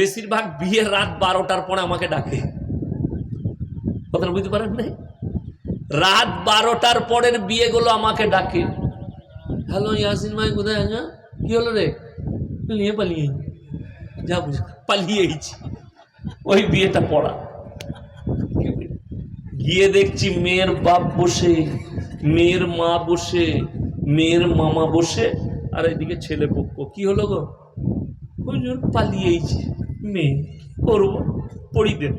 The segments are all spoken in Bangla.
বেশিরভাগ বিয়ের রাত বারোটার পরে আমাকে ডাকে। কথাটা বুঝতে পারেন নাই? রাত বারোটার পরের বিয়েগুলো আমাকে ডাকে। হ্যালো, ইয়াসিন ভাই, কোথায় আছো? কি হলো রে? নিয়ে পালিয়ে। যা বুঝ পালিয়েছি ওই বিয়েটা পড়া। গিয়ে দেখছি মেয়ের বাপ বসে, মেয়ের মা বসে, মেয়ের মামা বসে, আর এদিকে ছেলে পক্ষ। কি হলো গো? হুজুর পালিয়েছি মেয়ে করব পড়ি দেন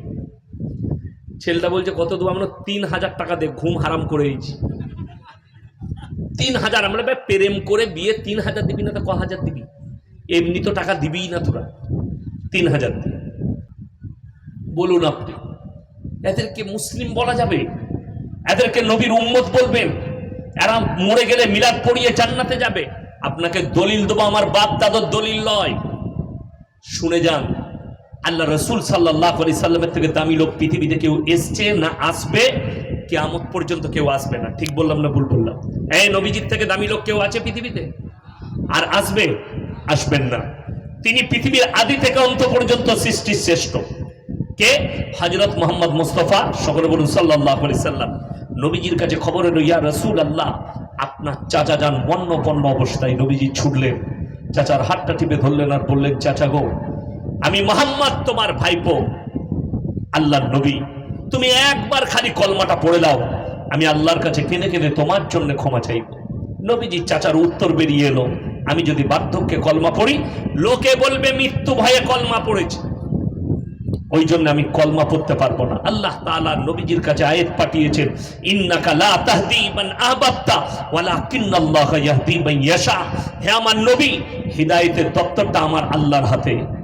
ছেলেটা বলছে, কত দেবো? আমরা তিন হাজার টাকা দে ঘুম হারাম করে করেছি তিন হাজার, আমরা ভাই প্রেম করে বিয়ে তিন হাজার দিবি না তো ক হাজার দিবি? এমনি তো টাকা দিবিই না তোরা। তিন হাজার দিবি। বলুন আপনি, এদেরকে মুসলিম বলা যাবে? এদেরকে নবীর উম্মত বলবেন? এরা মরে গেলে মিলাদ পড়িয়ে জান্নাতে যাবে? আপনাকে দলিল দেবো, আমার বাপ দাদর দলিল নয় শুনে যান। আল্লাহ রসুল সাল্লাহ আলি সাল্লামের থেকে দামি লোক পৃথিবীতে কেউ এসছে না আসবে, কেয়ামত পর্যন্ত কেউ আসবে না। ঠিক বললাম না ভুল বললাম? এই নবীজির থেকে দামি লোক কেউ আছে পৃথিবীতে? আর আসবে, আসবেন না। তিনি পৃথিবীর আদি থেকে অন্ত পর্যন্ত সৃষ্টির শ্রেষ্ঠ। কে? হজরত মোহাম্মদ মুস্তফা, সকলে বলুন সাল্লাহ আলি সাল্লাম। নবীজির কাছে খবর এলো ইয়া রসুল আল্লাহ আপনার চাচা যান বন্য বন্য অবস্থায়। নবীজি ছুটলেন। চাচার হাতটা টিপে ধরলেন আর বললেন, চাচা গো আমি মোহাম্মদ তোমার ভাইপো, আল্লাহর নবী। তুমি একবার খালি কলমাটা পড়ে দাও। আমি আল্লাহর কাছে কেঁদে কেঁদে তোমার জন্য ক্ষমা চাইব নবীজি চাচার উত্তর বেরিয়ে এলো। আমি যদি বার্ধক্যে কলমা পড়ি, লোকে বলবে, মৃত্যু ভয়ে কলমা পড়েছে। ওই জন্য আমি কলমা পড়তে পারব না। আল্লাহ তাআলা নবীজির কাছে আয়াত পাঠিয়েছেন, ইন্নাকা লা তাহদি আহবাবতা, ওয়ালাকিন্নাল্লাহা ইয়াহদি ইয়াশা। হে আমার নবী, হিদায়াতের দপ্তরটা আমার আল্লাহর হাতে।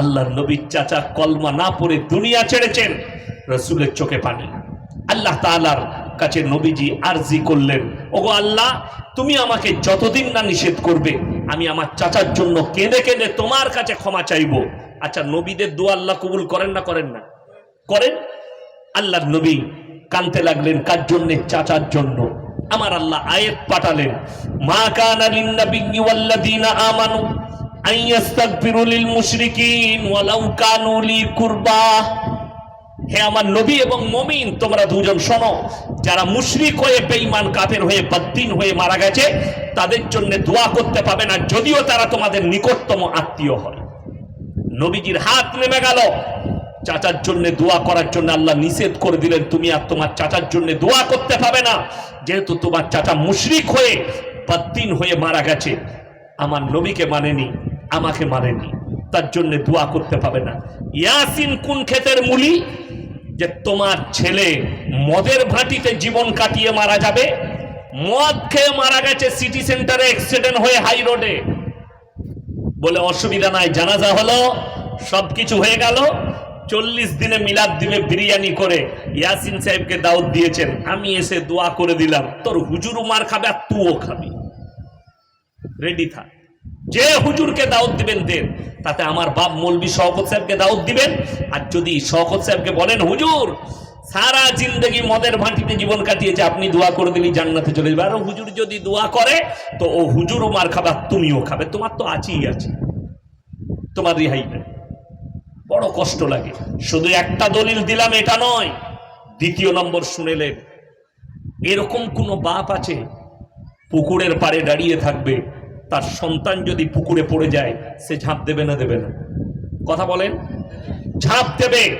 আল্লাহর নবীর চাচা কলমা না পড়ে দুনিয়া ছেড়েছেন, রসুলের চোখে পানি। আল্লাহ তাআলার কাছে নবীজি আরজি করলেন, ওগো আল্লাহ, তুমি আমাকে যতদিন না নিষেধ করবে, আমি আমার চাচার জন্য কেঁদে কেঁদে তোমার কাছে ক্ষমা চাইব। আচ্ছা নবীদের দোয়া আল্লাহ কবুল করেন না করেন না? করেন? আল্লাহর নবী কানতে লাগলেন, কার জন্য? চাচার জন্য। আমার আল্লাহ আয়াত পাঠালেন, মা কানা লিন নাবিয়্যি ওয়াল্লাযীনা আমানু হে আমার নবী এবং মমিন, তোমরা দুজন শোনো, যারা হয়ে হয়ে হয়ে মারা গেছে, তাদের জন্য দোয়া করতে পাবে না, যদিও তারা তোমাদের নিকটতম আত্মীয় হয়। নবীজির হাত নেমে গেল। চাচার জন্য দোয়া করার জন্য আল্লাহ নিষেধ করে দিলেন, তুমি আর তোমার চাচার জন্য দোয়া করতে পাবে না, যেহেতু তোমার চাচা মুশরিক হয়ে বদ্দিন হয়ে মারা গেছে। আমার নবীকে মানেনি। আমাকে মানেনি তার জন্য দোয়া করতে পাবে না। ইয়াসিন কোন ক্ষেতের মুলি? যে তোমার ছেলে মদের ভাটিতে জীবন কাটিয়ে মারা যাবে, মদ খেয়ে মারা গেছে সিটি সেন্টারে অ্যাক্সিডেন্ট হয়ে হাই রোডে বলে, অসুবিধা নাই, জানাজা হলো সব কিছু হয়ে গেল। চল্লিশ দিনে মিলাদ দিবে বিরিয়ানি করে। ইয়াসিন সাহেবকে দাওয়াত দিয়েছেন, আমি এসে দোয়া করে দিলাম, তোর হুজুর মার খাবে আর তুও খাবি। রেডি থাক। যে হুজুরকে দাওয়াত দিবেন দেন তাতে আমার বাপ মৌলবি শওকত সাহেবকে দাওয়াত দিবেন। আর যদি শওকত সাহেবকে বলেন, হুজুর, সারা জিন্দগি মদের ভাঁটিতে জীবন কাটিয়েছে, আপনি দোয়া করে দিলি জান্নাতে চলে যাবে। আর হুজুর যদি দোয়া করে, তো ও হুজুরও মার খাবে, আর তুমিও খাবে। তোমার তো আছেই আছে। তোমার রিহাই নেই। বড় কষ্ট লাগে। শুধু একটা দলিল দিলাম, এটা নয়। দ্বিতীয় নম্বর শুনেলেন, এরকম কোনো বাপ আছে, পুকুরের পাড়ে দাঁড়িয়ে থাকবে তার সন্তান যদি পুকুরে পড়ে যায়, সে ঝাঁপ দেবে না দেবে না? কথা বলেন? ঝাঁপ দেবে।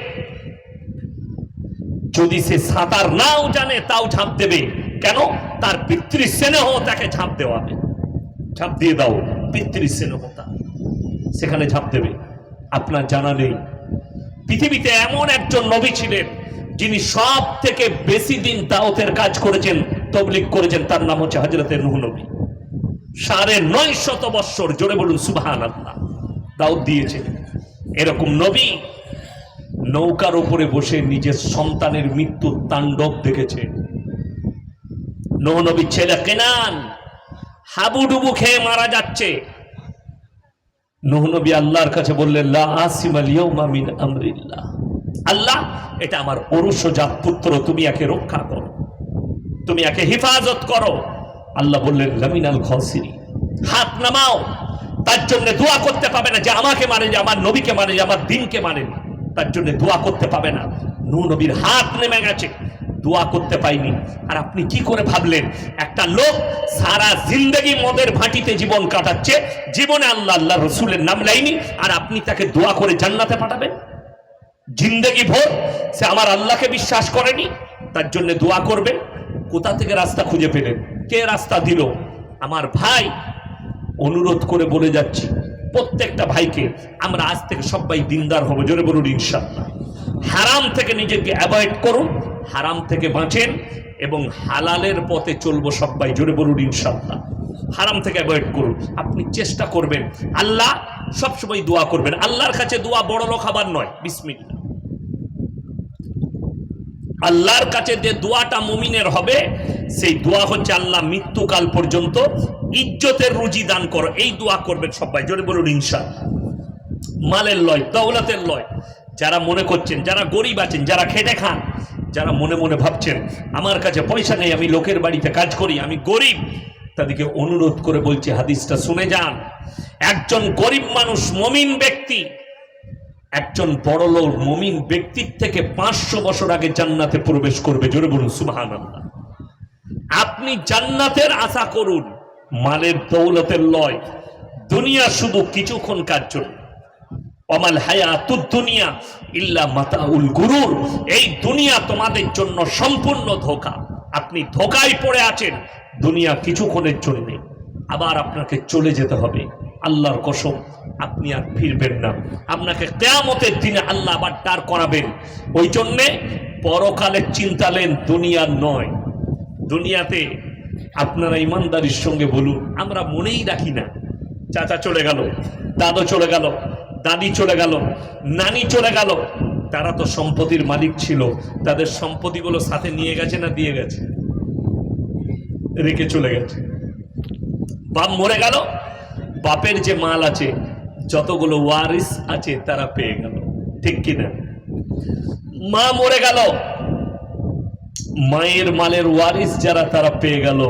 যদি সে সাঁতার নাও জানে, তাও ঝাঁপ দেবে। কেন? তার পিতৃ স্নেহ তাকে ঝাঁপ দেওয়াবে ঝাঁপ দিয়ে দাও পিতৃ স্নেহ তার। সেখানে ঝাঁপ দেবে। আপনার জানা নেই। পৃথিবীতে এমন একজন নবী ছিলেন, যিনি সব থেকে বেশি দিন দাওতের কাজ করেছেন তবলিক করেছেন, তার নাম হচ্ছে হজরতের নুহ নবী। সাড়ে নয় শত বৎসর, জোরে বলুন সুবাহান আল্লাহ দাউদ দিয়েছে। এরকম নবী নৌকার উপরে বসে নিজের সন্তানের মৃত্যুর তাণ্ডব দেখেছে। নবীর ছেলে কেনান, হাবুডুবু খেয়ে মারা যাচ্ছে। নূহ নবী আল্লাহর কাছে বললেন আল্লাহ, এটা আমার অরুষজাত পুত্র, তুমি একে রক্ষা করো। তুমি একে হেফাজত করো। আল্লাহ বললেন, লামিনাল খসিরি হাত নামাও। তার জন্য দোয়া করতে পাবে না যে আমাকে মানে যে আমার নবীকে মানে যে আমার দিনকে মানে তার জন্য দোয়া করতে পাবে না। নূ নবীর হাত নেমে গেছে। দোয়া করতে পাইনি। আর আপনি কি করে ভাবলেন? একটা লোক সারা জিন্দগি মদের ভাটিতে জীবন কাটাচ্ছে। জীবনে আল্লাহ আল্লাহ রসুলের নাম লাইনি আর আপনি তাকে দোয়া করে জান্নাতে পাঠাবেন? জিন্দগি ভোর। সে আমার আল্লাহকে বিশ্বাস করেনি। তার জন্য দোয়া করবেন। কোথা থেকে রাস্তা খুঁজে পেলেন কে রাস্তা দিল? আমার ভাই অনুরোধ করে বলে যাচ্ছি, প্রত্যেকটা ভাইকে আমরা আজ থেকে সবাই দিনদার হব, জোরে বলুন ইনশাল্লাহ হারাম থেকে নিজেকে অ্যাভয়েড করুন, হারাম থেকে বাঁচেন এবং হালালের পথে চলবো সবাই, জোরে বলুন ইনশাল্লাহ হারাম থেকে অ্যাভয়েড করুন, আপনি চেষ্টা করবেন। আল্লাহ সবসময় দোয়া করবেন। আল্লাহর কাছে দোয়া বড় লোক খাবার নয়। বিসমিল্লা আল্লাহর কাছে যে দোয়াটা মমিনের হবে, সেই দোয়া হচ্ছে আল্লাহ মৃত্যুকাল পর্যন্ত ইজ্জতের রুজি দান করো। এই দোয়া করবেন সবাই। জোরে বলুন, ইনশাআল্লাহ। মালের লয়, দৌলতের লয়। যারা মনে করছেন, যারা গরিব আছেন, যারা খেটে খান, যারা মনে মনে ভাবছেন, আমার কাছে পয়সা নেই, আমি লোকের বাড়িতে কাজ করি, আমি গরিব, তাদেরকে অনুরোধ করে বলছি, হাদিসটা শুনে যান। একজন গরিব মানুষ, মমিন ব্যক্তি একজন বড় লোক মমিন ব্যক্তির থেকে পাঁচশো বছর আগে জান্নাতে প্রবেশ করবে। জোরে বলুন সুবাহান আপনি জান্নাতের আশা করুন, মালের দৌলতের লয়, দুনিয়া শুধু কিছুক্ষণকার জন্য। অমাল হায়াতুদ দুনিয়া ইল্লা মাতাউল গুরুর। এই দুনিয়া তোমাদের জন্য সম্পূর্ণ ধোকা। আপনি ধোকায় পড়ে আছেন, দুনিয়া কিছুক্ষণের জন্য। আবার আপনাকে চলে যেতে হবে। আল্লাহর কসম, আপনি আর ফিরবেন না। আপনাকে কেয়ামতের দিনে আল্লাহ আবার দাঁড় করাবেন। ওই জন্যে পরকালের চিন্তালেন দুনিয়ার নয়। দুনিয়াতে আপনারা ইমানদারির সঙ্গে বলুন, আমরা মনেই রাখি না। চাচা চলে গেল, দাদু চলে গেল, দাদি চলে গেল, নানি চলে গেল। তারা তো সম্পত্তির মালিক ছিল, তাদের সম্পত্তিগুলো সাথে নিয়ে গেছে না দিয়ে গেছে? রেখে চলে গেছে। বাপ মরে গেল বাপের যে মাল আছে, যতগুলো ওয়ারিস আছে তারা পেয়ে গেল। ঠিক কিনা? মা মরে গেল। মায়ের মালের ওয়ারিস যারা তারা পেয়ে গেল।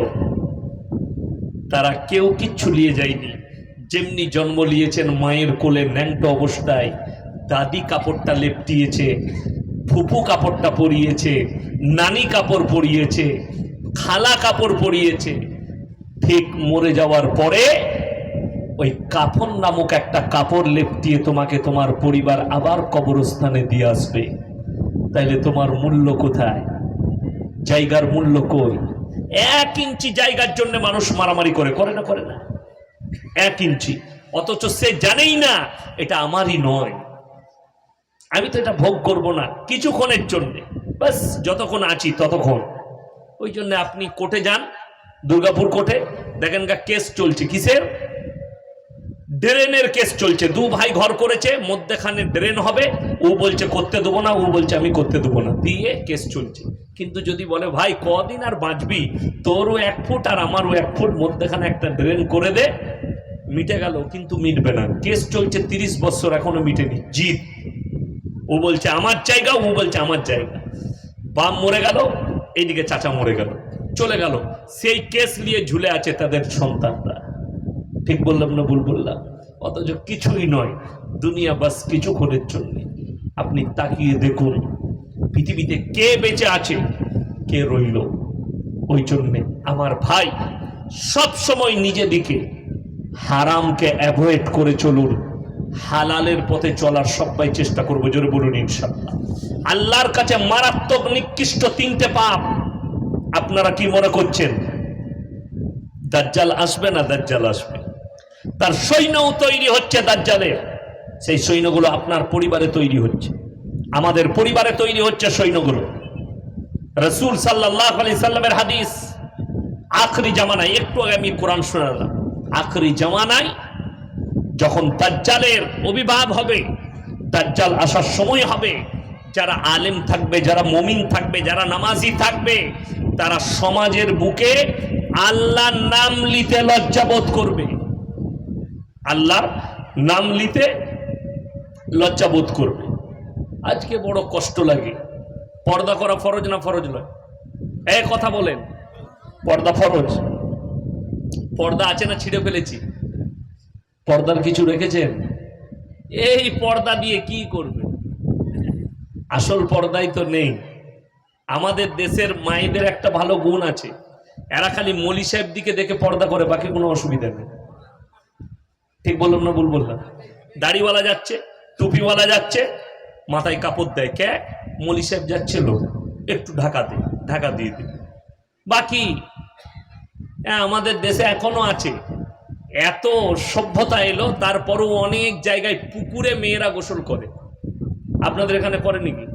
তারা কেউ কিচ্ছু নিয়ে যায়নি। যেমনি জন্ম নিয়েছেন মায়ের কোলে ন্যাংট অবস্থায়, দাদি কাপড়টা লেপটিয়েছে ফুপু কাপড়টা পরিয়েছে, নানি কাপড় পরিয়েছে, খালা কাপড় পরিয়েছে। ঠিক মরে যাওয়ার পরে ওই কাফন নামক একটা কাপড় লেপটিয়ে তোমাকে তোমার পরিবার আবার কবরস্থানে দিয়ে আসবে। তাইলে তোমার মূল্য কোথায়? জায়গার মূল্য কই? এক ইঞ্চি জায়গার জন্য মানুষ মারামারি করে করে না করে না। এক ইঞ্চি। অথচ সে জানেই না, এটা আমারই নয়। আমি তো এটা ভোগ করব না, কিছুক্ষণের জন্য। বাস যতক্ষণ আছি ততক্ষণ। ওই জন্য আপনি কোর্টে যান, দুর্গাপুর কোর্টে। দেখেন গা, কেস চলছে। কিসের? ড্রেনের কেস চলছে। দু ভাই ঘর করেছে, মধ্যেখানে ড্রেন হবে। ও বলছে, করতে দেবো না। ও বলছে, আমি করতে দেবো না। দিয়ে কেস চলছে। কিন্তু যদি বলে, ভাই, কদিন আর বাঁচবি? তোরও এক ফুট আর আমারও এক ফুট। মধ্যেখানে একটা ড্রেন করে দে। মিটে গেল, কিন্তু মিটবে না। কেস চলছে তিরিশ বছর, এখনও মিটেনি। জিত। ও বলছে, আমার জায়গা? ও বলছে, আমার জায়গা। বাম মরে গেল, এইদিকে চাচা মরে গেল, চলে গেল। সেই কেস নিয়ে ঝুলে আছে তাদের সন্তানরা। ঠিক বললাম না ভুল বললাম? অথচ কিছুই নয়, দুনিয়া বাস কিছুক্ষণের জন্য। আপনি তাকিয়ে দেখুন, পৃথিবীতে কে বেঁচে আছে, কে রইল। ওই জন্যে আমার ভাই সব সময় নিজে দিকে হারামকে অ্যাভয়েড করে চলুন। হালালের পথে চলার সবাই চেষ্টা করব, জোরে বলুন ইনশাল্লাহ আল্লাহর কাছে মারাত্মক নিকৃষ্ট তিনটে পাপ। আপনারা কি মনে করছেন? দাজ্জাল আসবে না দাজ্জাল আসবে? তার সৈন্যও তৈরি হচ্ছে দাজ্জালের। সেই সৈন্যগুলো আপনার পরিবারে তৈরি হচ্ছে। আমাদের পরিবারে তৈরি হচ্ছে সৈন্যগুলো। রসুল সাল্লাহ আলি সাল্লামের হাদিস, আখরি জামানায়, একটু আগে আমি কোরআন শোনালাম আখরি জামানায় যখন দাজ্জালের অভিভাব হবে, দাজ্জাল আসার সময় হবে, যারা আলেম থাকবে, যারা মমিন থাকবে, যারা নামাজি থাকবে, তারা সমাজের বুকে আল্লাহর নাম লিতে লজ্জাবোধ করবে। আল্লাহর নাম লিতে লজ্জাবোধ করবে। আজকে বড় কষ্ট লাগে। পর্দা করা ফরজ না ফরজ নয়? এ কথা বলেন। পর্দা ফরজ। পর্দা আছে না ছিঁড়ে ফেলেছি? পর্দার কিছু রেখেছেন? এই পর্দা দিয়ে কি করবে আসল পর্দাই তো নেই। আমাদের দেশের মায়েদের একটা ভালো গুণ আছে। এরা খালি মলি সাহেব দিকে দেখে পর্দা করে, বাকি কোনো অসুবিধা নেই। ঠিক বললাম না ভুল বললাম? দাড়িওয়ালা যাচ্ছে, টুপিওয়ালা যাচ্ছে, মাথায় কাপড় দেয়। কে? মলি সাহেব যাচ্ছে লোক। একটু ঢাকা দে, ঢাকা দিয়ে দে। বাকি? হ্যাঁ আমাদের দেশে এখনও আছে। এত সভ্যতা এলো, তারপরও অনেক জায়গায় পুকুরে মেয়েরা গোসল করে। আপনাদের এখানে করে নাকি?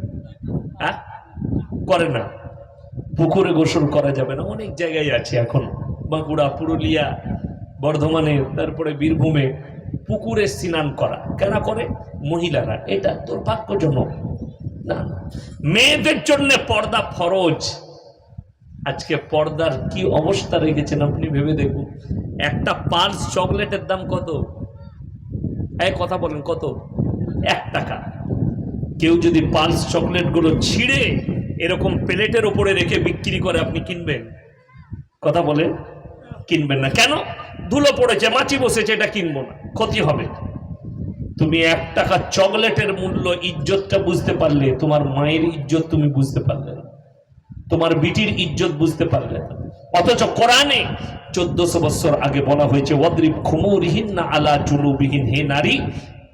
হ্যাঁ? করে না। পুকুরে গোসল করা যাবে না। অনেক জায়গায় আছে এখন। বাঁকুড়া, পুরুলিয়া বর্ধমানে, তারপরে বীরভূমে পুকুরে স্নান করা। কেন করে? মহিলারা। এটা দুর্ভাগ্যজনক। না। মেয়েদের জন্য পর্দা ফরজ। আজকে পর্দার কি অবস্থা রেখেছেন আপনি ভেবে দেখুন। একটা পার্স চকলেটের দাম কত? এই কথা বলেন, কত? এক টাকা। কেউ যদি পালস চকলেটগুলো ছিঁড়ে এরকম প্লেটের ওপরে রেখে বিক্রি করে আপনি কিনবেন? কথা বলেন, কিনবেন না। কেন? ধুলো পড়েছে, মাছি বসেছে, এটা কিনবো না, ক্ষতি হবে তুমি এক টাকা চকলেটের মূল্য ইজ্জতটা বুঝতে পারলে, তোমার মায়ের ইজ্জত তুমি বুঝতে পারলে না। তোমার বিটির ইজ্জত বুঝতে পারলে না। অথচ কোরআনে চোদ্দশো বছর আগে বলা হয়েছে, ওয়াদ্রিব খুমুরহীন না আলা চুলুবিহীন হে নারী,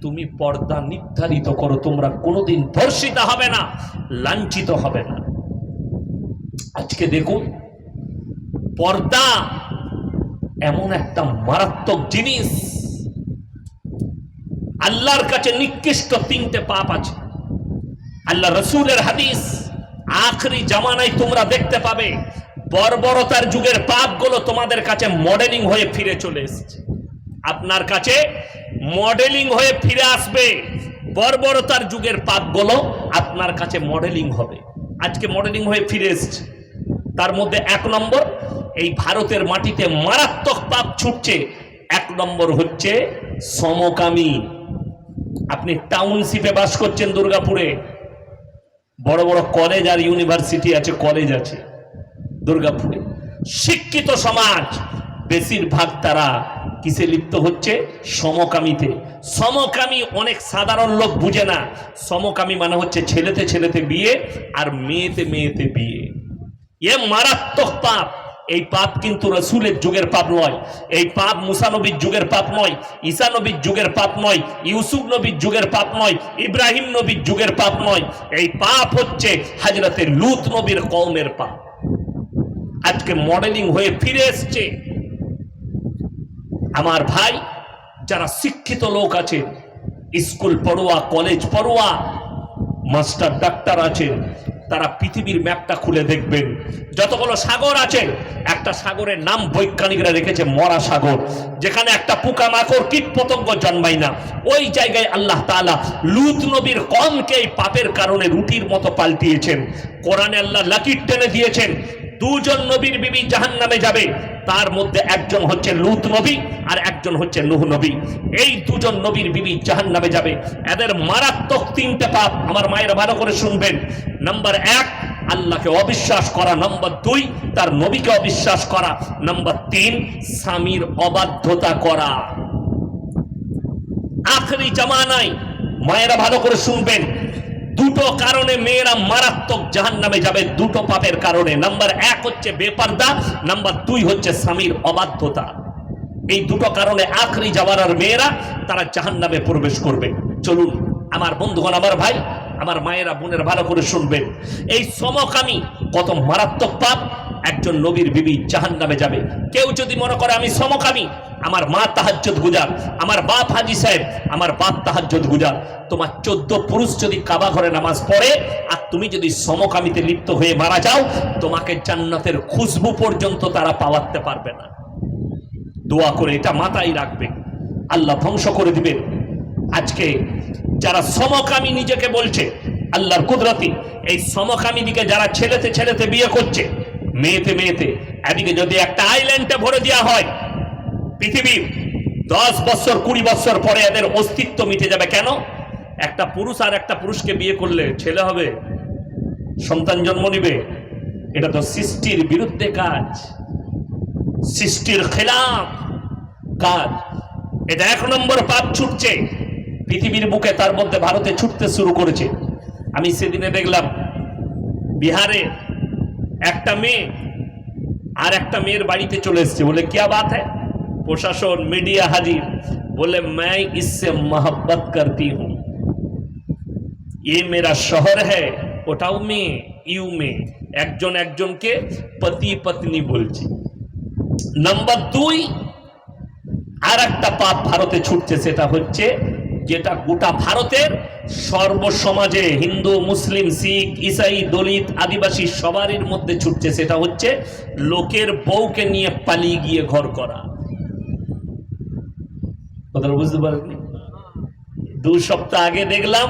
তুমি পর্দা নির্ধারিত করো, তোমরা কোনোদিন ধর্ষিত হবে না, লাঞ্ছিত হবে না। আজকে দেখুন, পর্দা এমন একটা মারাত্মক জিনিস। আল্লাহর কাছে নিকৃষ্ট তিনটে পাপ আছে। আল্লাহ রসুলের হাদিস আখরি জামানায় তোমরা দেখতে পাবে, বর্বরতার যুগের পাপগুলো তোমাদের কাছে মডেলিং হয়ে ফিরে চলে এসেছে। আপনার কাছে মডেলিং হয়ে ফিরে আসবে, বর্বরতার যুগের পাপগুলো আপনার কাছে মডেলিং হবে। আজকে মডেলিং হয়ে ফিরে এসেছে। তার মধ্যে এক নম্বর এই ভারতের মাটিতে মারাত্মক পাপ ছুটছে। এক নম্বর হচ্ছে সমকামী। আপনি টাউনশিপে বাস করছেন দুর্গাপুরে। বড় বড় কলেজ আর ইউনিভার্সিটি আছে কলেজ আছে দুর্গাপুরে। শিক্ষিত সমাজ, বেশিরভাগ তারা কিসে লিপ্ত হচ্ছে? সমকামীতে। সমকামী অনেক সাধারণ লোক বুঝে না। সমকামী মানে হচ্ছে ছেলেতে ছেলেতে বিয়ে আর মেয়েতে মেয়েতে বিয়ে। এ মারাত্মক পাপ। এই পাপ কিন্তু রসুলের যুগের পাপ নয়। এই পাপ মুসানবীর যুগের পাপ নয়, ঈসা নবীর যুগের পাপ নয়, ইউসুফ নবীর যুগের পাপ নয়, ইব্রাহিম নবীর যুগের পাপ নয়। এই পাপ হচ্ছে হাজরতে লুত নবীর কওমের পাপ। আজকে মডেলিং হয়ে ফিরে এসছে। আমার ভাই, যারা শিক্ষিত লোক আছে, স্কুল পড়ুয়া, কলেজ পড়ুয়া, মাস্টার, ডাক্তার আছেন তারা পৃথিবীর ম্যাপটা খুলে দেখবেন। যতগুলো সাগর আছে, একটা সাগরের নাম বৈজ্ঞানিকরা রেখেছে মরা সাগর, যেখানে একটা পোকা মাকড় কীট পতঙ্গ জন্মায় না। ওই জায়গায় আল্লাহ তাআলা লুত নবীর কমকে এই পাপের কারণে রুটির মতো পাল্টিয়েছেন। কোরআনে আল্লাহ লাকির টেনে দিয়েছেন, দুজন নবীর বিবি জাহান নামে যাবে, তার মধ্যে একজন হচ্ছে লুত নবী আর একজন হচ্ছে নুহ নবী। এই দুজন নবীর বিবি জাহান নামে যাবে। এদের মারাত্মক তিনটে পাপ, আমার মায়েরা ভালো করে শুনবেন। নাম্বার এক, আল্লাহকে অবিশ্বাস করা। নম্বর দুই, তার নবীকে অবিশ্বাস করা। নম্বর তিন, স্বামীর অবাধ্যতা করা। আখরি জামানায় মায়েরা ভালো করে শুনবেন। দুটো কারণে মেয়েরা মারাত্মক জাহান নামে যাবে, দুটো পাপের কারণে। নাম্বার এক হচ্ছে বেপারদা নাম্বার দুই হচ্ছে স্বামীর অবাধ্যতা। এই দুটো কারণে আখরি জামানার মেয়েরা তারা জাহান নামে প্রবেশ করবে। চলুন, আমার বন্ধুগণ, আমার ভাই আমার মায়েরা, বোনের ভালো করে শুনবেন। এই সমকামী কত মারাত্মক পাপ, একজন নবীর বিবি জাহান নামে যাবে। কেউ যদি মনে করে আমি সমকামী আমার মা তাহাজ্জত গুজার, আমার বাপ হাজি সাহেব, আমার বাপ তাহাজ্জত গুজার। তোমার চোদ্দ পুরুষ যদি কাবা ঘরে নামাজ পড়ে, আর তুমি যদি সমকামিতে লিপ্ত হয়ে মারা যাও, তোমাকে জান্নাতের খুশবু পর্যন্ত তারা পাওয়াতে পারবে না। দোয়া করে এটা মাথায় রাখবে আল্লাহ ধ্বংস করে দিবেন। আজকে যারা সমকামী নিজেকে বলছে, আল্লাহর কুদরতি, এই সমকামী দিকে যারা ছেলেতে ছেলেতে বিয়ে করছে, মেয়েতে মেয়েতে, এদিকে যদি একটা আইল্যান্ডে ভরে দেওয়া হয়, পৃথিবীর দশ বছর, কুড়ি বছর পরে এদের অস্তিত্ব মিটে যাবে কেন? একটা পুরুষ আর একটা পুরুষকে বিয়ে করলে ছেলে হবে, সন্তান জন্ম নিবে, এটা তো সৃষ্টির বিরুদ্ধে কাজ, সৃষ্টির খেলাফ কাজ। এটা এক নম্বর পাপ ছুটছে। পৃথিবীর বুকে তার মধ্যে ভারতে ছুটতে শুরু করেছে আমি সেদিনে দেখলাম বিহারে একটা মেয়ে আর একটা মেয়ের বাড়িতে চলে এসছে বলে क्या बात है প্রশাসন মিডিয়া হাজির বলে मैं इससे मोहब्बत करती हूं ये मेरा শহর है ওটাও মেয়ে ইউ মেয়ে একজন একজনকে পতি পত্নী বলছে নাম্বার দুই আর একটা পাপ ভারতে ছুটছে সেটা হচ্ছে যেটা গোটা ভারতের সর্বসমাজে হিন্দু, মুসলিম, শিখ, ইসাই, দলিত, আদিবাসী সবারই মধ্যে ছুটছে, সেটা হচ্ছে লোকের বউকে নিয়ে পালিয়ে গিয়ে ঘর করা। কথাটা বুঝতে পারেননি? দু সপ্তাহ আগে দেখলাম,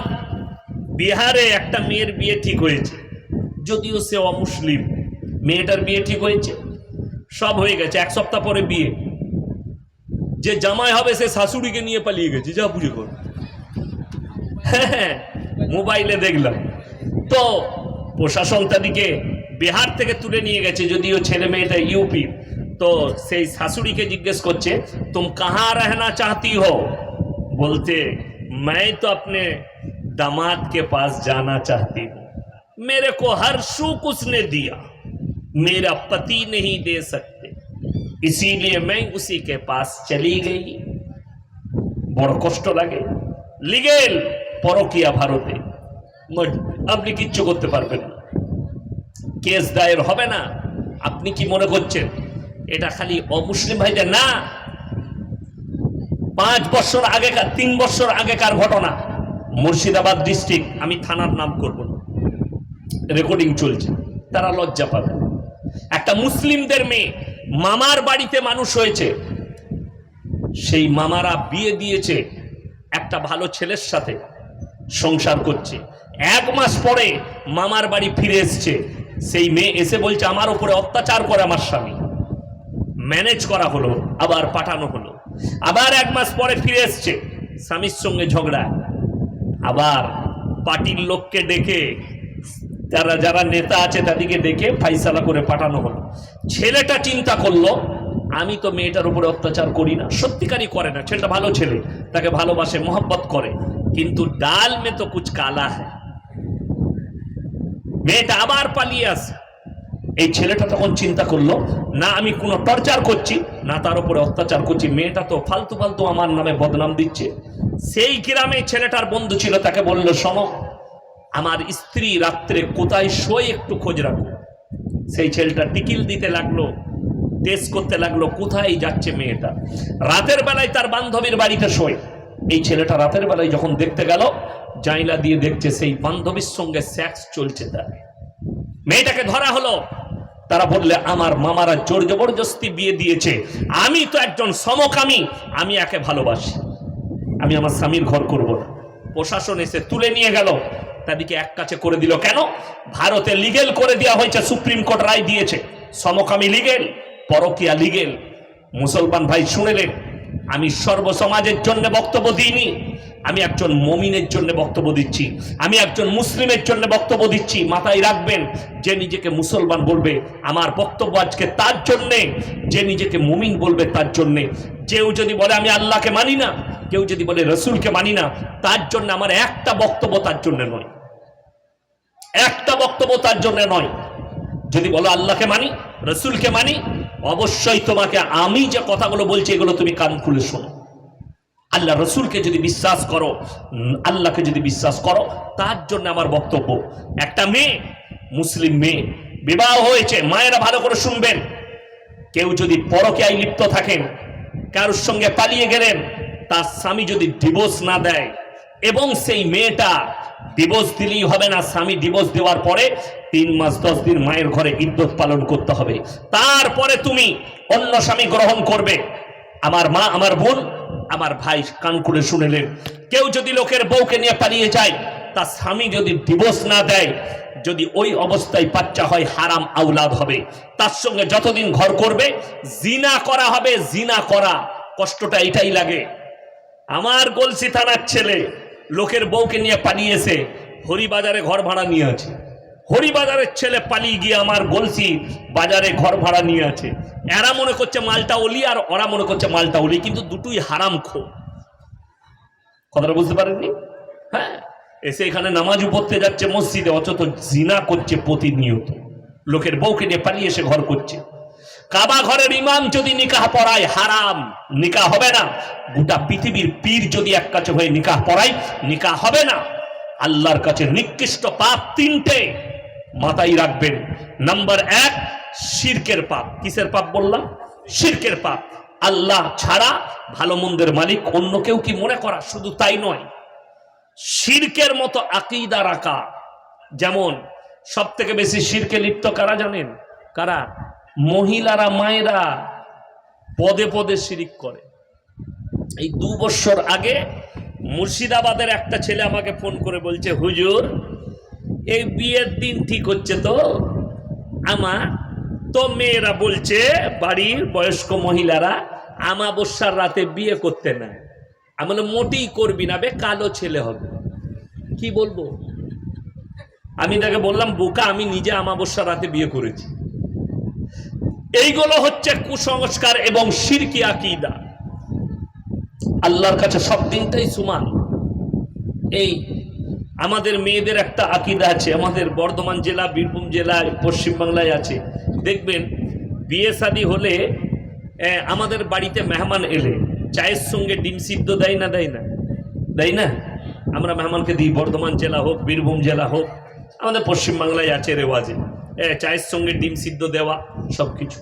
বিহারে একটা মেয়ের বিয়ে ঠিক হয়েছে, যদিও সে অমুসলিম। মেয়েটার বিয়ে ঠিক হয়েছে, সব হয়ে গেছে, এক সপ্তাহ পরে বিয়ে। যে জামাই হবে, সে শাশুড়িকে নিয়ে পালিয়ে গেছে, যা বুঝে কর। হ্যাঁ মোবাইলে দেখলাম তো প্রশাসন তাদেরকে বিহার থেকে তুলে নিয়ে গেছে যদিও ছেলে মেয়েটা ইউপি তো সেই শাশুড়িকে জিজ্ঞেস করছে তুম কাহা रहना चाहती हो बोलते मैं तो अपने दामाद के पास जाना चाहती हूँ मेरे को हर सुख उसने दिया मेरा पति नहीं दे सकते इसीलिए मैं उसी के पास चली गई বড় কষ্ট লাগে লিগেল পরকিয়া ভারতে। আপনি কিচ্ছু করতে পারবেন না। কেস দায়ের হবে না। আপনি কি মনে করছেন? এটা খালি অমুসলিম ভাইদের না। পাঁচ বছর আগেকার, তিন বছর আগেকার ঘটনা। মুর্শিদাবাদ ডিস্ট্রিক্ট, আমি থানার নাম করব না। রেকর্ডিং চলছে। তারা লজ্জা পাবে। একটা মুসলিমদের মেয়ে, মামার বাড়িতে মানুষ হয়েছে। সেই মামারা বিয়ে দিয়েছে একটা ভালো ছেলের সাথে। সংসার করছে। এক মাস পরে মামার বাড়ি ফিরে এসছে। সেই মেয়ে এসে বলছে, আমার উপরে অত্যাচার করে আমার স্বামী। ম্যানেজ করা হলো, আবার পাঠানো হলো। আবার এক মাস পরে ফিরে এসছে। স্বামীর সঙ্গে ঝগড়া। আবার পার্টির লোককে ডেকে, যারা যারা নেতা আছে তাদেরকে ডেকে ফাইসালা করে পাঠানো হলো। ছেলেটা চিন্তা করল, আমি তো মেয়েটার উপরে অত্যাচার করি না। সত্যিকারই করে না। ছেলেটা ভালো ছেলে। তাকে ভালোবাসে, মোহব্বত করে। কিন্তু ডাল মে তো কুচ কালা হ্যায় মেয়েটা আবার পালিয়ে আসে এই ছেলেটা তখন চিন্তা করল না আমি কোনো টর্চার করছি না তার উপরে অত্যাচার করছি মেয়েটা তো ফালতু ফালতু আমার নামে বদনাম দিচ্ছে সেই গ্রামে ছেলেটার বন্ধু ছিল তাকে বলল শোনো আমার স্ত্রী রাত্রে কোথায় শোয় একটু খোঁজ রাখো সেই ছেলেটা টিকিল দিতে লাগল টেস্ট করতে লাগল কোথায় যাচ্ছে মেয়েটা রাতের বেলায় তার বান্ধবীর বাড়িতে শোয় এই ছেলেটা রাতের বেলায় যখন দেখতে গেল জাইলা দিয়ে দেখছে সেই বান্ধবীর সঙ্গে সেক্স চলছে তার। মেয়েটাকে ধরা হলো। তারা বললে, আমার মামারা জোর জবরদস্তি বিয়ে দিয়েছে। আমি তো একজন সমকামী, আমি একে ভালোবাসি। আমি আমার স্বামীর ঘর করব না। প্রশাসন এসে তুলে নিয়ে গেল। তাদেরকে এক কাছে করে দিল, কেন? ভারতে লিগেল করে দেওয়া হয়েছে, সুপ্রিম কোর্ট রায় দিয়েছে। সমকামী লিগেল পরকিয়া লিগেল মুসলমান ভাই শুনেলেন আমি সর্বসমাজের জন্য বক্তব্য দিইনি। আমি একজন মমিনের জন্য বক্তব্য দিচ্ছি। আমি একজন মুসলিমের জন্য বক্তব্য দিচ্ছি। মাথায় রাখবেন, যে নিজেকে মুসলমান বলবে, আমার বক্তব্য আজকে তার জন্যে। যে নিজেকে মুমিন বলবে, তার জন্যে। কেউ যদি বলে, আমি আল্লাহকে মানি না। কেউ যদি বলে, রসুলকে মানি না। তার জন্য আমার একটা বক্তব্য তার জন্য নয়। একটা বক্তব্য তার জন্য নয়। যদি বলো, আল্লাহকে মানি, রসুলকে মানি অবশ্যই তোমাকে আমি যে কথাগুলো বলছি, এগুলো তুমি কান খুলে শোনো। আল্লাহ রসুলকে যদি বিশ্বাস করো আল্লাহকে যদি বিশ্বাস করো, তার জন্য আমার বক্তব্য, একটা মেয়ে, মুসলিম মেয়ে, বিবাহ হয়েছে, মায়েরা ভালো করে শুনবেন। কেউ যদি পরকেয়ায় লিপ্ত থাকেন, কারোর সঙ্গে পালিয়ে গেলেন, তার স্বামী যদি ডিভোর্স না দেয় এবং সেই মেয়েটা ডিভোর্স দিলেই হবে না, স্বামী ডিভোর্স দেওয়ার পরে তিন মাস, দশ দিন মায়ের ঘরে ইদ্যত পালন করতে হবে। তারপরে তুমি অন্য স্বামী গ্রহণ করবে। আমার মা, আমার বোন, আমার ভাই কান করে শুনেলেন। কেউ যদি লোকের বউকে নিয়ে পালিয়ে যায়, তার স্বামী যদি ডিভোর্স না দেয়, যদি ওই অবস্থায় বাচ্চা হয়, হারাম আউলাদ হবে। তার সঙ্গে যতদিন ঘর করবে, জিনা করা হবে, জিনা করা। কষ্টটা এটাই লাগে। আমার গলসি থানার ছেলে লোকের বউকে নিয়ে পালিয়েছে। হরিবাজারে ঘর ভাড়া নিয়ে আছে। হরিবাজারের ছেলে পালিয়ে গিয়ে আমার গলসি বাজারে ঘর ভাড়া নিয়ে আছে। এরা মনে করছে মালটা ওলি আর ওরা মনে করছে মালটা ওলি কিন্তু দুটোই হারাম খো কথাটা বুঝতে পারেননি? হ্যাঁ। এসে এখানে নামাজ পড়তে যাচ্ছে মসজিদে, অথচ জিনা করছে প্রতিনিয়ত। লোকের বউকে নিয়ে পালিয়ে এসে ঘর করছে। কাবা ঘরের ইমাম যদি নিকাহ পড়ায়, হারাম। নিকাহ হবে না। গোটা পৃথিবীর পীর যদি এক কাছে হয়ে নিকাহ পড়ায়, নিকাহ হবে না। আল্লাহর কাছে নিকৃষ্ট পাপ তিনটে। মাথায় রাখবেন। নাম্বার এক, শিরকের পাপ। কিসের পাপ বললাম? শিরকের পাপ। আল্লাহ ছাড়া ভালো মন্দের মালিক অন্য কেউ কি মনে করা? শুধু তাই নয়। শিরকের মতো আকিদা রাখা যেমন সব থেকে বেশি শিরকে লিপ্ত কারা জানেন? কারা? মহিলারা, মায়েরা পদে পদে শিরিক করে। এই দু বছর আগে মুর্শিদাবাদের একটা ছেলে আমাকে ফোন করে বলছে, হুজুর, এই বিয়ের দিন ঠিক হচ্ছে তো? আমার, তো মেয়েরা বলছে, বাড়ির বয়স্ক মহিলারা আমাবস্যার রাতে বিয়ে করতে নেয় আমি মোটেই করবি না বে, কালো ছেলে হবে। কি বলব? আমি তাকে বললাম, বোকা, আমি নিজে আমাবস্যার রাতে বিয়ে করেছি। এইগুলো হচ্ছে কুসংস্কার এবং সিরকি আকিদা। আল্লাহর কাছে সব দিনটাই সমান। এই আমাদের মেয়েদের একটা আকিদা আছে, আমাদের বর্ধমান জেলা, বীরভূম জেলায় পশ্চিমবাংলায় আছে। দেখবেন, বিয়ে শাদি হলে আমাদের বাড়িতে মেহমান এলে, চায়ের সঙ্গে ডিম সিদ্ধ দেয় না দেয় না? দেয় না? আমরা মেহমানকে দিই, বর্ধমান জেলা হোক, বীরভূম জেলা হোক, আমাদের পশ্চিমবাংলায় আছে রেওয়াজে। চায়ের সঙ্গে ডিম সিদ্ধ দেওয়া সব কিছু